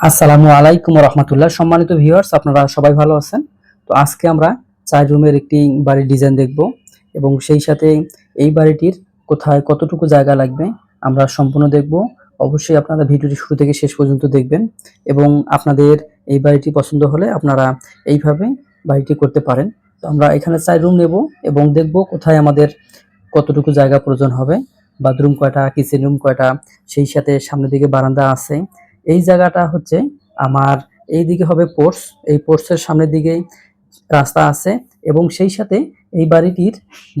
আসসালামু আলাইকুম রহমতুল্লাহ। সম্মানিত ভিউয়ার্স আপনারা সবাই ভালো আছেন? তো আজকে আমরা চার রুমের একটি বাড়ির ডিজাইন দেখব এবং সেই সাথে এই বাড়িটির কোথায় কতটুকু জায়গা লাগবে আমরা সম্পূর্ণ দেখব। অবশ্যই আপনারা ভিডিওটি শুরু থেকে শেষ পর্যন্ত দেখবেন এবং আপনাদের এই বাড়িটি পছন্দ হলে আপনারা এইভাবে বাড়িটি করতে পারেন। তো আমরা এখানে চার রুম নেব এবং দেখব কোথায় আমাদের কতটুকু জায়গা প্রয়োজন হবে। বাথরুম কয়টা কিচেন রুম কয়টা, সেই সাথে সামনের দিকে বারান্দা আছে। এই জায়গাটা হচ্ছে আমার এই দিকে হবে পোর্টস এই পোর্টসের সামনের দিকে রাস্তা আছে এবং সেই সাথে এই বাড়িটির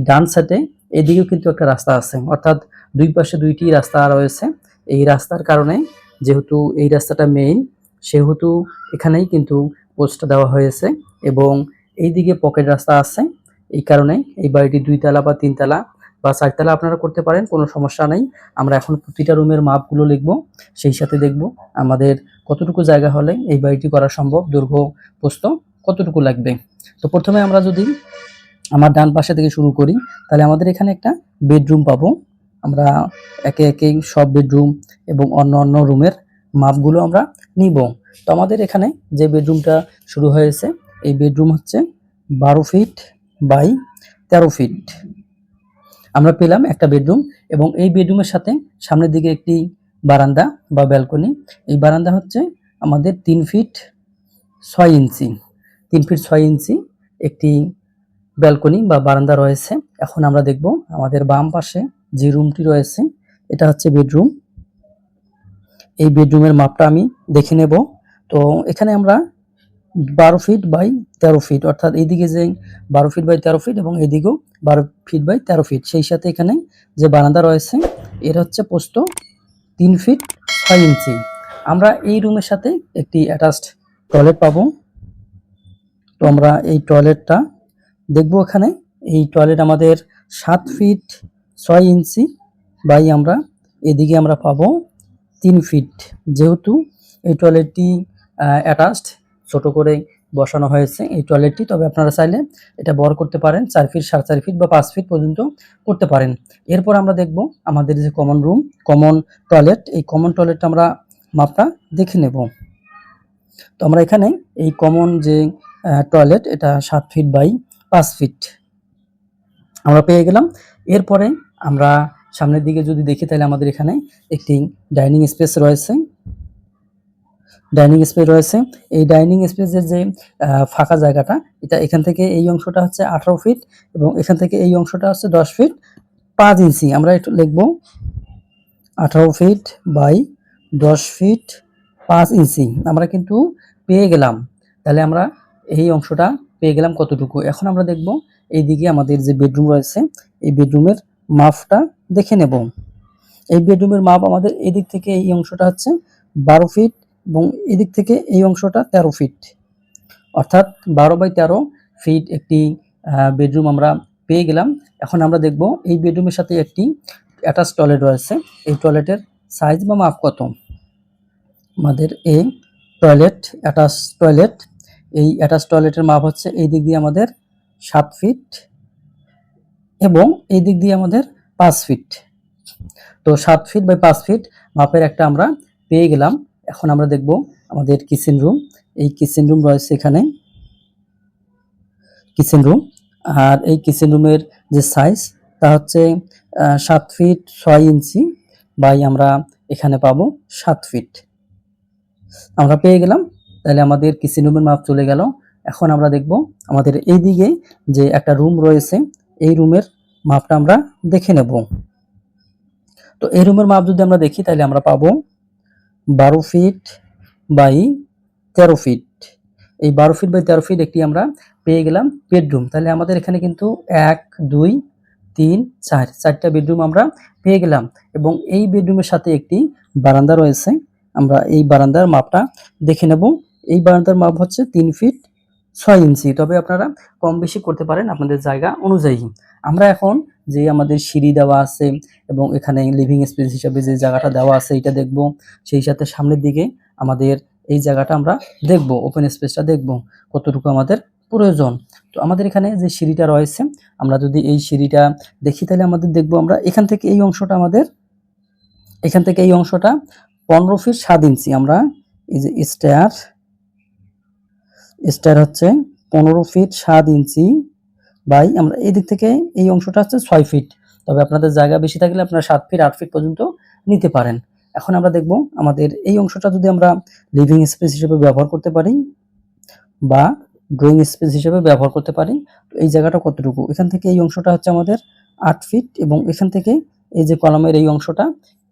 ডান সাইডে এদিকেও কিন্তু একটা রাস্তা আছে। অর্থাৎ দুই পাশে দুইটি রাস্তা রয়েছে। এই রাস্তার কারণে যেহেতু এই রাস্তাটা মেইন সেহেতু এখানেই কিন্তু পোস্টটা দেওয়া হয়েছে এবং এই দিকে পকেট রাস্তা আছে। এই কারণে এই বাড়িটি দুইতলা বা তিনতলা বা চারতলা আপনারা করতে পারেন, কোনো সমস্যা নেই। আমরা এখন প্রতিটা রুমের মাপগুলো লিখব, সেই সাথে দেখব আমাদের কতটুকু জায়গা হলে এই বাড়িটি করা সম্ভব, দৈর্ঘ্য, প্রস্থ কতটুকু লাগবে। তো প্রথমে আমরা যদি আমার ডান পাশে থেকে শুরু করি, তাহলে আমাদের এখানে একটা বেডরুম পাবো। আমরা একে একে সব বেডরুম এবং অন্য অন্য রুমের মাপগুলো আমরা নিব। তো আমাদের এখানে যে বেডরুমটা শুরু হয়েছে, এই বেডরুম হচ্ছে বারো ফিট বাই তেরো ফিট আমরা পেলাম একটা বেডরুম এবং এই বেডরুমের সাথে সামনের দিকে একটি বারান্দা বা ব্যালকনি। এই বারান্দা হচ্ছে আমাদের তিন ফিট ছয় ইঞ্চি। তিন ফিট ছয় ইঞ্চি একটি ব্যালকনি বা বারান্দা রয়েছে। এখন আমরা দেখব আমাদের বাম পাশে যে রুমটি রয়েছে, এটা হচ্ছে বেডরুম। এই বেডরুমের মাপটা আমি দেখে নেব। তো এখানে আমরা বারো ফিট বাই তেরো ফিট অর্থাৎ এইদিকে যে বারো ফিট বাই তেরো ফিট এবং এদিকেও বারো ফিট বাই তেরো ফিট সেই সাথে এখানে যে বারান্দা রয়েছে, এর হচ্ছে পোস্ত তিন ফিট ছয় ইঞ্চি। আমরা এই রুমের সাথে একটি অ্যাটাচড টয়লেট পাবো। তো আমরা এই টয়লেটটা দেখব এখানে। এই টয়লেট আমাদের সাত ফিট ছয় ইঞ্চি বাই আমরা এদিকে আমরা পাবো তিন ফিট যেহেতু এই টয়লেটটি অ্যাটাচড ছোট করে বসানো হয়েছে এই টয়লেটটি তবে আপনারা চাইলে এটা বড় করতে পারেন, চার ফিট সাড়ে চার ফিট বা পাঁচ ফিট পর্যন্ত করতে পারেন। এরপর আমরা দেখব আমাদের যে কমন রুম কমন টয়লেট এই কমন টয়লেটটা আমরা মাপটা দেখে নেব। তো আমরা এখানে এই কমন যে টয়লেট এটা সাত ফিট বাই পাঁচ ফিট আমরা পেয়ে গেলাম। এরপরে আমরা সামনের দিকে যদি দেখি, তাহলে আমাদের এখানে একটি ডাইনিং স্পেস রয়েছে। ডাইনিং স্পেস রয়েছে। এই ডাইনিং স্পেসের যে ফাঁকা জায়গাটা, এটা এখান থেকে এই অংশটা হচ্ছে আঠারো ফিট এবং এখান থেকে এই অংশটা হচ্ছে দশ ফিট। পাঁচ ইঞ্চি, আমরা একটু লিখব। আঠারো ফিট বাই দশ ফিট পাঁচ ইঞ্চি, আমরা কিন্তু পেয়ে গেলাম। তাহলে আমরা এই অংশটা পেয়ে গেলাম কতটুকু? এখন আমরা দেখব এইদিকে আমাদের যে বেডরুম রয়েছে, এই বেডরুমের মাপটা দেখে নেব। এই বেডরুমের মাপ আমাদের এদিক থেকে এই অংশটা হচ্ছে বারো ফিট এবং এদিক থেকে এই অংশটা তেরো ফিট অর্থাৎ বারো বাই তেরো ফিট একটি বেডরুম আমরা পেয়ে গেলাম। এখন আমরা দেখব এই বেডরুমের সাথে একটি অ্যাটাচ টয়লেট রয়েছে। এই টয়লেটের সাইজ বা মাপ কত? আমাদের এই টয়লেট অ্যাটাচ টয়লেট এই অ্যাটাচ টয়লেটের মাপ হচ্ছে এই দিক দিয়ে আমাদের সাত ফিট এবং এই দিক দিয়ে আমাদের পাঁচ ফিট তো সাত ফিট বাই পাঁচ ফিট মাপের একটা আমরা পেয়ে গেলাম। এখন আমরা দেখব আমাদের কিচেন রুম এই কিচেন রুম রয়েছে এখানে। কিচেন রুম আর এই কিচেন রুমের যে সাইজ তা হচ্ছে সাত ফিট ছয় ইঞ্চি বাই আমরা এখানে পাবো সাত ফিট আমরা পেয়ে গেলাম। তাহলে আমাদের কিচেন রুমের মাপ চলে গেল। এখন আমরা দেখব আমাদের এই দিকে যে একটা রুম রয়েছে, এই রুমের মাপটা আমরা দেখে নেব। তো এই রুমের মাপ যদি আমরা দেখি, তাহলে আমরা পাবো বারো ফিট বাই তেরো ফিট এই বারো ফিট বাই তেরো ফিট একটি আমরা পেয়ে গেলাম বেডরুম তাহলে আমাদের এখানে কিন্তু এক, দুই, তিন, চার, চারটা বেডরুম আমরা পেয়ে গেলাম এবং এই বেডরুমের সাথে একটি বারান্দা রয়েছে। আমরা এই বারান্দার মাপটা দেখে নেব। এই বারান্দার মাপ হচ্ছে তিন ফিট ছয় ইঞ্চি। তবে আপনারা কম বেশি করতে পারেন আপনাদের জায়গা অনুযায়ী। আমরা এখন যে আমাদের সিঁড়ি দেওয়া আছে এবং এখানে লিভিং স্পেস হিসাবে যে জায়গাটা দেওয়া আছে এটা দেখব। সেই সাথে সামনের দিকে আমাদের এই জায়গাটা আমরা দেখব ওপেন স্পেসটা দেখব, কতটুকু আমাদের প্রয়োজন। তো আমাদের এখানে যে সিঁড়িটা রয়েছে, আমরা যদি এই সিঁড়িটা দেখি তাহলে আমাদের দেখব আমরা এখান থেকে এই অংশটা আমাদের, এখান থেকে এই অংশটা পনেরো ফিট সাত ইঞ্চি। আমরা এই যে স্টার স্টার হচ্ছে পনেরো ফিট সাত ইঞ্চি বাই, আমরা এই দিক থেকে এই অংশটা হচ্ছে ছয় ফিট তবে আপনাদের জায়গা বেশি থাকলে আপনারা সাত ফিট আট ফিট পর্যন্ত নিতে পারেন। এখন আমরা দেখব আমাদের এই অংশটা যদি আমরা লিভিং স্পেস হিসেবে ব্যবহার করতে পারি বা ড্রয়িং স্পেস হিসেবে ব্যবহার করতে পারি, তো এই জায়গাটা কতটুকু? এখান থেকে এই অংশটা হচ্ছে আমাদের আট ফিট এবং এখান থেকে এই যে কলমের এই অংশটা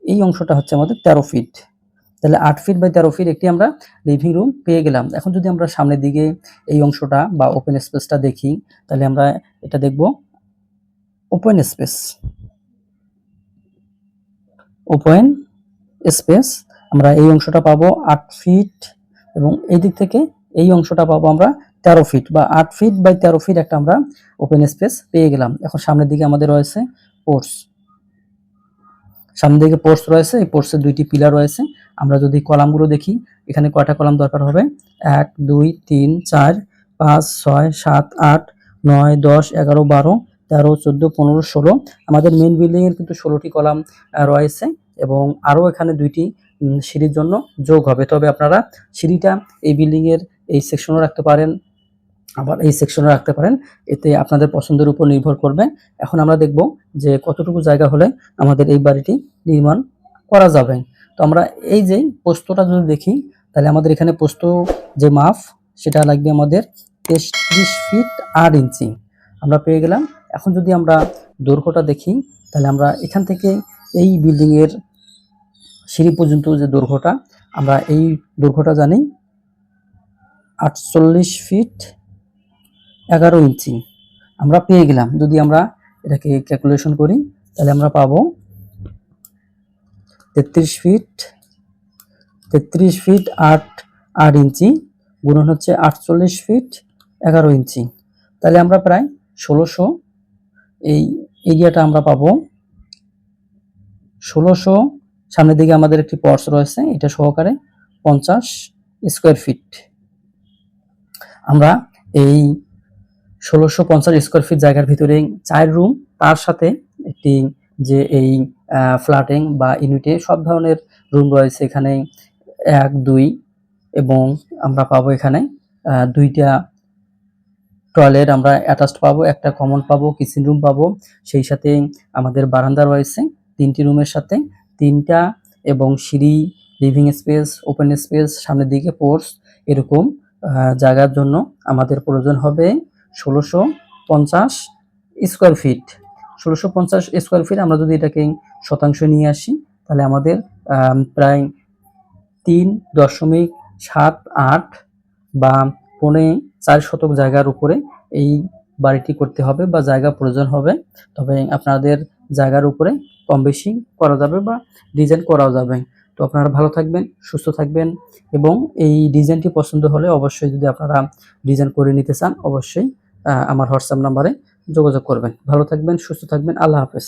এই অংশটা হচ্ছে আমাদের তেরো ফিট তাহলে আট ফিট বাই তেরো ফিট একটি আমরা লিভিং রুম পেয়ে গেলাম। এখন যদি আমরা সামনের দিকে এই অংশটা বা ওপেন স্পেসটা দেখি, তাহলে আমরা এটা দেখব ওপেন স্পেস ওপেন স্পেস আমরা এই অংশটা পাবো আট ফিট এবং এই দিক থেকে এই অংশটা পাবো আমরা তেরো ফিট বা আট ফিট বাই তেরো ফিট একটা আমরা ওপেন স্পেস পেয়ে গেলাম। এখন সামনের দিকে আমাদের রয়েছে পোর্টস সামনের দিকে পোর্স রয়েছে, এই পোর্সের দুইটি পিলার রয়েছে। আমরা যদি কলামগুলো দেখি, এখানে কয়টা কলাম দরকার হবে? এক, দুই, তিন, চার, পাঁচ, ছয়, সাত, আট, নয়, দশ, এগারো, বারো, তেরো, চোদ্দ, পনেরো, ষোলো। আমাদের মেন বিল্ডিংয়ের কিন্তু ষোলোটি কলাম রয়েছে এবং আরও এখানে দুইটি সিঁড়ির জন্য যোগ হবে। তবে আপনারা সিঁড়িটা এই বিল্ডিংয়ের এই সেকশনও রাখতে পারেন। আবার এই সেকশনে রাখতে পারেন। এতে আপনাদের পছন্দের উপর নির্ভর করবে। এখন আমরা দেখব যে কতটুকু জায়গা হলে আমাদের এই বাড়িটি নির্মাণ করা যাবে। তো আমরা এই যে পোস্তটা যদি দেখি, তাহলে আমাদের এখানে পোস্ত যে মাপ, সেটা লাগবে আমাদের তেত্রিশ ফিট আট ইঞ্চি। আমরা পেয়ে গেলাম। এখন যদি আমরা দৈর্ঘ্যটা দেখি, তাহলে আমরা এখান থেকে এই বিল্ডিংয়ের সিঁড়ি পর্যন্ত যে দৈর্ঘ্যটা, আমরা এই দৈর্ঘ্যটা জানি আটচল্লিশ ফিট এগারো ইঞ্চি। আমরা পেয়ে গেলাম। যদি আমরা এটাকে ক্যালকুলেশন করি, তাহলে আমরা পাবো তেত্রিশ ফিট তেত্রিশ ফিট আট আট ইঞ্চি, গুণন হচ্ছে আটচল্লিশ ফিট এগারো ইঞ্চি। তাহলে আমরা প্রায় ষোলোশো, এই এরিয়াটা আমরা পাবো ষোলোশো। সামনের দিকে আমাদের একটি পর্স রয়েছে, এটা সহকারে পঞ্চাশ স্কোয়ার ফিট আমরা এই ষোলোশো পঞ্চাশ স্কোয়ার ফিট জায়গার ভিতরে চার রুম তার সাথে একটি যে এই ফ্ল্যাটিং বা ইউনিটে সব ধরনের রুম রয়েছে এখানে। এক, দুই এবং আমরা পাবো এখানে দুইটা টয়লেট আমরা অ্যাটাচড পাবো, একটা কমন পাবো কিচেন রুম পাবো। সেই সাথে আমাদের বারান্দা রয়েছে, তিনটি রুমের সাথে। তিনটা এবং সিঁড়ি লিভিং স্পেস ওপেন স্পেস সামনের দিকে পোর্স এরকম জায়গার জন্য আমাদের প্রয়োজন হবে। ষোলোশো পঞ্চাশ স্কোয়ার ফিট। ষোলোশো পঞ্চাশ স্কোয়ার ফিট আমরা যদি এটাকে শতাংশ নিয়ে আসি, তাহলে আমাদের প্রায় তিন দশমিক সাত আট বা পৌনে চার শতক জায়গার উপরে এই বাড়িটি করতে হবে বা জায়গা প্রয়োজন হবে। তবে আপনাদের জায়গার উপরে কম বেশি করা যাবে বা ডিজাইন করাও যাবে। তো আপনারা ভালো থাকবেন, সুস্থ থাকবেন এবং এই ডিজাইনটি পছন্দ হলে অবশ্যই যদি আপনারা ডিজাইন করে নিতে চান, অবশ্যই আমার হোয়াটসঅ্যাপ নাম্বারে যোগাযোগ করবেন। ভালো থাকবেন, সুস্থ থাকবেন, আল্লাহ হাফেজ।